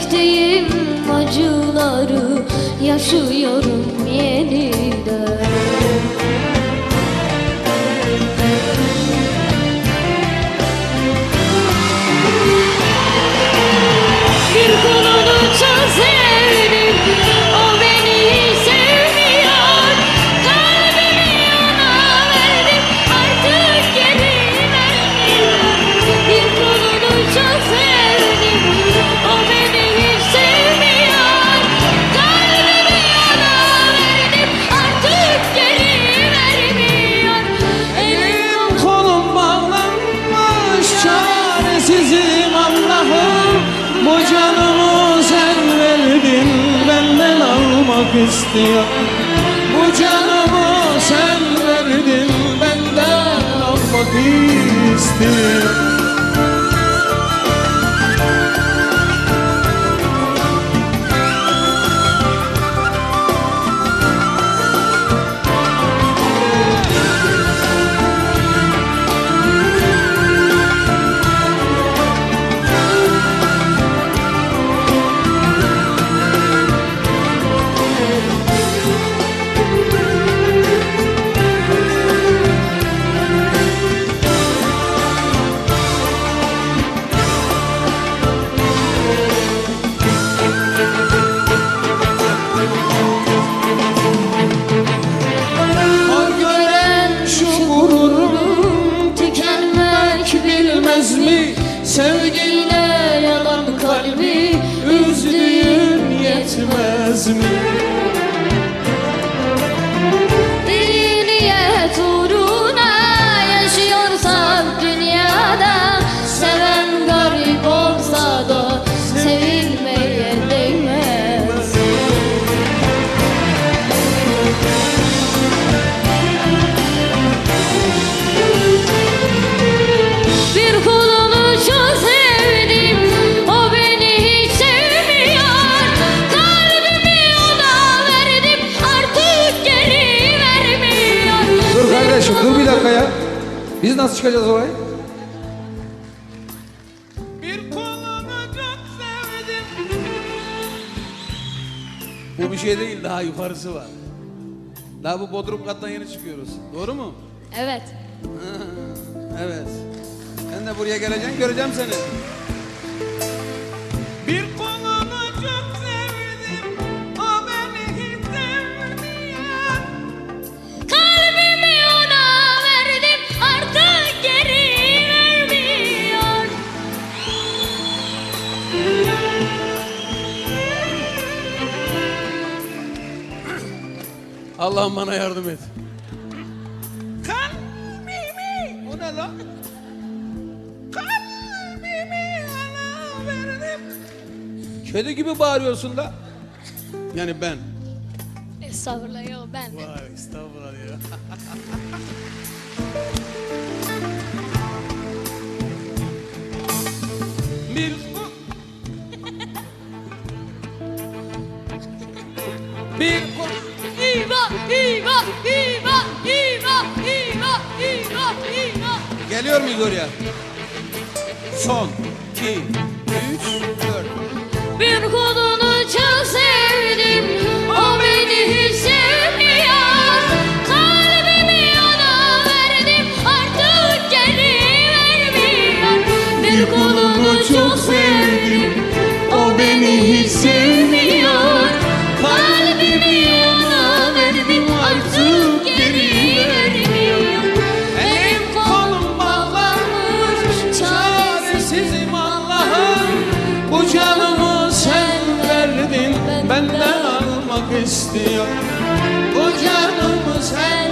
sevdim acıları yaşıyorum. Yeniden almak istiyor. Bu canımı sen verdin benden almak istiyor çıkacağız oraya? Bir kolunu çok sevdim Bu bir şey değil daha yukarısı var. Daha bu bodrum kattan yeni çıkıyoruz. Doğru mu? Evet Evet. Sen de buraya geleceksin göreceğim seni. Allah'ım bana yardım et. Kalbimi O ne lan? Kalbimi ona verdim Kedi gibi bağırıyorsun da. Yani ben. Estağfurullah yok ben. Vay estağfurullah ya. Geliyor muyuz oraya? Son. iki, üç, dört. Bir kulunu çok sevdim almak istiyor. Bu canımı sen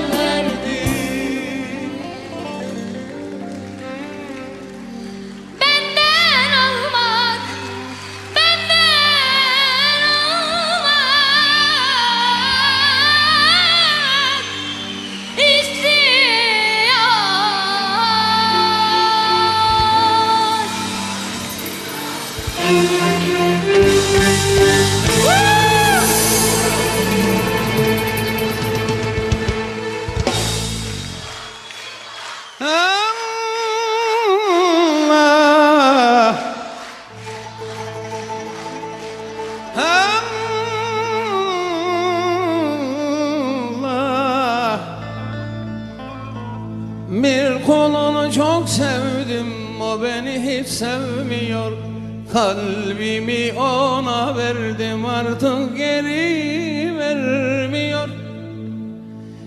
sevmiyor Kalbimi ona verdim artık geri vermiyor.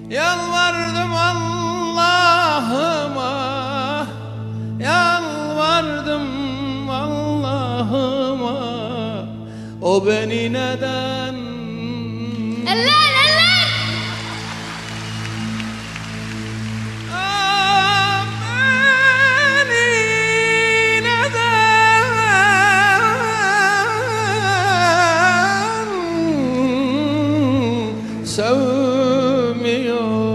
Yalvardım Allah'ıma Yalvardım Allah'ıma. O beni neden Eller sevmiyor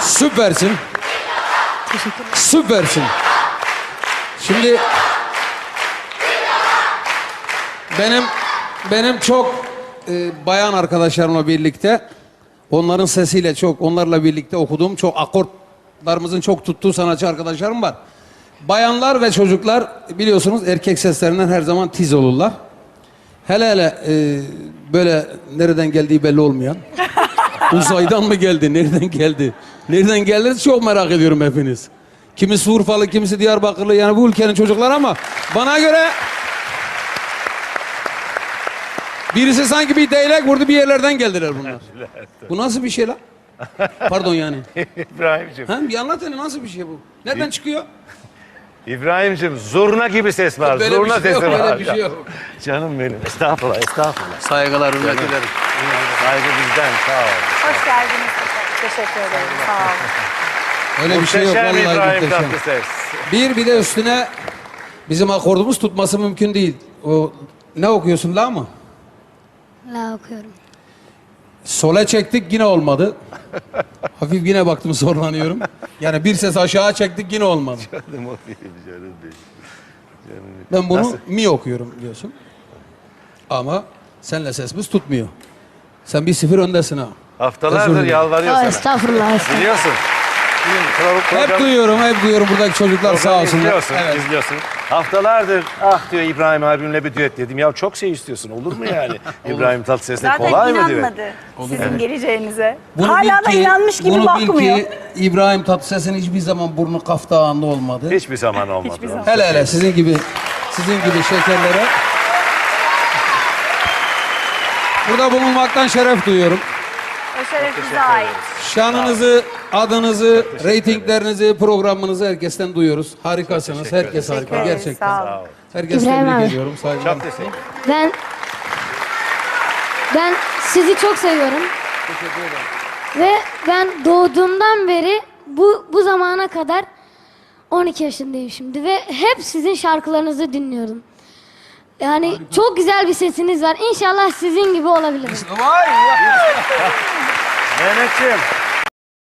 Süpersin. Süpersin. Şimdi benim benim çok e, bayan arkadaşlarımla birlikte onların sesiyle çok onlarla birlikte okuduğum çok akortlarımızın çok tuttuğu sanatçı arkadaşlarım var. Bayanlar ve çocuklar biliyorsunuz erkek seslerinden her zaman tiz olurlar. Hele hele e, böyle nereden geldiği belli olmayan. Uzaydan mı geldi? Nereden geldi? Nereden geldi? Çok merak ediyorum hepiniz. Kimisi Urfalı, kimisi Diyarbakırlı. Yani bu ülkenin çocukları ama bana göre birisi sanki bir değnek vurdu bir yerlerden geldiler bunlar. Bu nasıl bir şey lan? Pardon yani. İbrahim'cim. Ha, bir anlat hele nasıl bir şey bu? Nereden çıkıyor? İbrahim'cim zurna gibi ses var. Böyle bir zurna şey yok, sesi böyle var. bir şey yok. Canım benim. Estağfurullah, estağfurullah. Saygılar, hürmet ederim. Saygı bizden. Sağ ol. Hoş geldiniz. Teşekkür ederim. Sağ olun. Öyle bir şey yok Muhteşem vallahi İbrahim muhteşem. Tatlıses. Bir bir de üstüne bizim akordumuz tutması mümkün değil. O ne okuyorsun la mı? La okuyorum. Sole çektik yine olmadı. Hafif yine baktım zorlanıyorum. Yani bir ses aşağı çektik yine olmadı. Canım o canım benim. Ben bunu Nasıl? mi okuyorum diyorsun. Ama senle sesimiz tutmuyor. Sen bir sıfır öndesin ha. Özür Haftalardır dilerim. yalvarıyor Aa, sana. estağfurullah estağfurullah. Biliyorsun. Hep duyuyorum, hep duyuyorum buradaki çocuklar sağ olsunlar. izliyorsun, Evet. izliyorsun. Haftalardır ah diyor İbrahim abimle bir düet dedim. Ya çok şey istiyorsun olur mu yani? İbrahim Tatlıses'le Zaten kolay mı düet? inanmadı sizin geleceğinize. Bunu Hala bil da ki- inanmış gibi bunu bakmıyor. bil ki İbrahim Tatlıses'in hiçbir zaman burnu kaftağında olmadı. Hiçbir zaman olmadı. Hiçbir zaman. Hele hele sizin gibi sizin gibi şekerlere burada bulunmaktan şeref duyuyorum. O şeref bize ait. Şanınızı, adınızı, reytinglerinizi, programınızı herkesten duyuyoruz. Harikasınız. Herkes harika. Teşekkür Gerçekten. Sağ olun. Herkes İbrahim tebrik abi. ediyorum. Saygılar. Çok teşekkür ederim. Ben ben sizi çok seviyorum. Ve ben doğduğumdan beri bu bu zamana kadar 12 yaşındayım şimdi ve hep sizin şarkılarınızı dinliyorum. Yani çok güzel bir sesiniz var. İnşallah sizin gibi olabilirim. Vay ya. Mehmetciğim